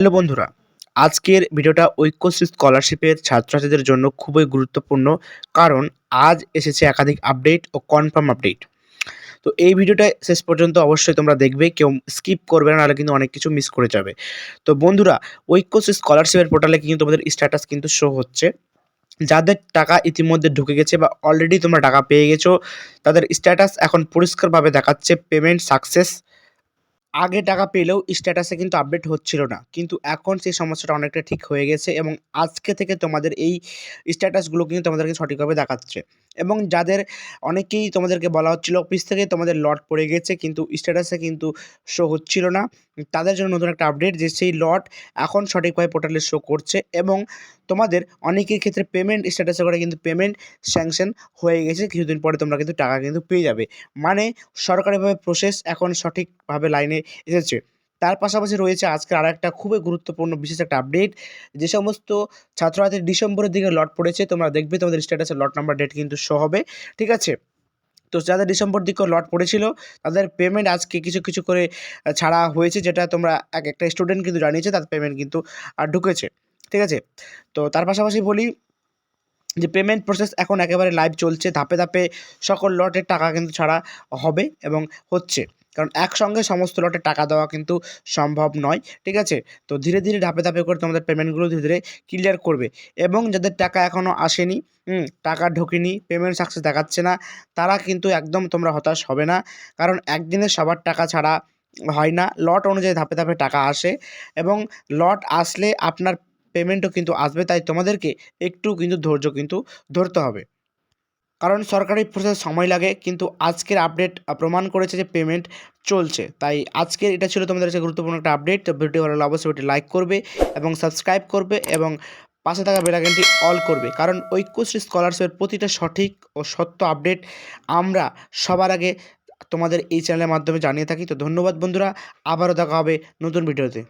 Hello বন্ধুরা, আজকের ভিডিওটা ঐক্যশ্রী স্কলারশিপের ছাত্রছাত্রীদের জন্য খুবই গুরুত্বপূর্ণ কারণ আজ এসেছে একাধিক আপডেট ও কনফার্ম আপডেট তো এই ভিডিওটা শেষ পর্যন্ত অবশ্যই তোমরা দেখবে, কেউ স্কিপ করবে না, নাহলে কিন্তু অনেক কিছু মিস করে যাবে। তো বন্ধুরা, ঐক্যশ্রী স্কলারশিপের পোর্টালে কিন্তু তোমাদের স্ট্যাটাস কিন্তু শো হচ্ছে। যাদের টাকা ইতিমধ্যে ঢুকে গেছে বা অলরেডি তোমরা টাকা পেয়ে গেছো, তাদের স্ট্যাটাস এখন পরিষ্কারভাবে দেখাচ্ছে পেমেন্ট সাকসেস আগে টাকা পেলেও স্ট্যাটাসে কিন্তু আপডেট হচ্ছিল না। কিন্তু এখন সেই সমস্যাটা অনেকটা ঠিক হয়ে গেছে এবং আজকে থেকে তোমাদের এই স্ট্যাটাসগুলো কিন্তু তোমাদেরকে সঠিকভাবে দেখাচ্ছে। এবং যাদের অনেকেই তোমাদেরকে বলা হচ্ছিল অফিস থেকে, তোমাদের লট পড়ে গেছে, কিন্তু স্ট্যাটাসে কিন্তু শো হচ্ছিল না। তাদের জন্য নতুন একটা আপডেট যে সেই লট এখন সঠিকভাবে পোর্টালে শো করছে এবং তোমাদের অনেকের ক্ষেত্রে পেমেন্ট স্ট্যাটাসে করে কিন্তু পেমেন্ট স্যাংশন হয়ে গেছে। কিছুদিন পরে তোমরা কিন্তু টাকা কিন্তু পেয়ে যাবে। মানে সরকারিভাবে প্রসেস এখন সঠিকভাবে লাইনে এসেছে। তার পাশাপাশি রয়েছে আজকের আর একটা খুবই গুরুত্বপূর্ণ বিশেষ একটা আপডেট যে সমস্ত ছাত্রছাত্রী ডিসেম্বরের দিকে লট পড়েছে, তোমরা দেখবে তোমাদের স্ট্যাটাসে লট নাম্বার ডেট কিন্তু শো হবে, ঠিক আছে? তো যাদের ডিসেম্বর দিকে লট পড়েছিল, তাদের পেমেন্ট আজকে কিছু কিছু করে ছাড়া হয়েছে, যেটা তোমরা এক একটা স্টুডেন্ট কিন্তু জানিয়েছে, তাদের পেমেন্ট কিন্তু আর ঢুকেছে, ঠিক আছে? তো তার পাশাপাশি বলি যে পেমেন্ট প্রসেস এখন একেবারে লাইভ চলছে, ধাপে ধাপে সকল লটের টাকা কিন্তু ছাড়া হবে এবং হচ্ছে। কারণ একসঙ্গে সমস্ত লটে টাকা দেওয়া কিন্তু সম্ভব নয়, ঠিক আছে? তো ধীরে ধীরে ধাপে ধাপে করে তোমাদের পেমেন্টগুলো ধীরে ধীরে ক্লিয়ার করবে এবং যাদের টাকা এখনও আসেনি টাকা ঢোকেনি পেমেন্ট সাকসেস দেখাচ্ছে না, তারা কিন্তু একদম তোমরা হতাশ হবে না। কারণ একদিনে সবার টাকা ছাড়া হয় না লট অনুযায়ী ধাপে ধাপে টাকা আসে এবং লট আসলে আপনার পেমেন্টও কিন্তু আসবে, তাই তোমাদেরকে একটু কিন্তু ধৈর্য কিন্তু ধরতে হবে। কারণ সরকারি প্রসেস সময় লাগে, কিন্তু আজকের আপডেট প্রমাণ করেছে যে পেমেন্ট চলছে। তাই আজকের এটা ছিল তোমাদের কাছে গুরুত্বপূর্ণ একটা আপডেট তো ভিডিও ভালো অবশ্যই লাইক করবে এবং সাবস্ক্রাইব করবে এবং পাশে থাকা বেলাইকনটি অল করবে। কারণ ঐক্যশ্রী স্কলারশিপের প্রতিটা সঠিক ও সত্য আপডেট আমরা সবার আগে তোমাদের এই চ্যানেলের মাধ্যমে জানিয়ে থাকি। তো ধন্যবাদ বন্ধুরা, আবারও দেখা হবে নতুন ভিডিওতে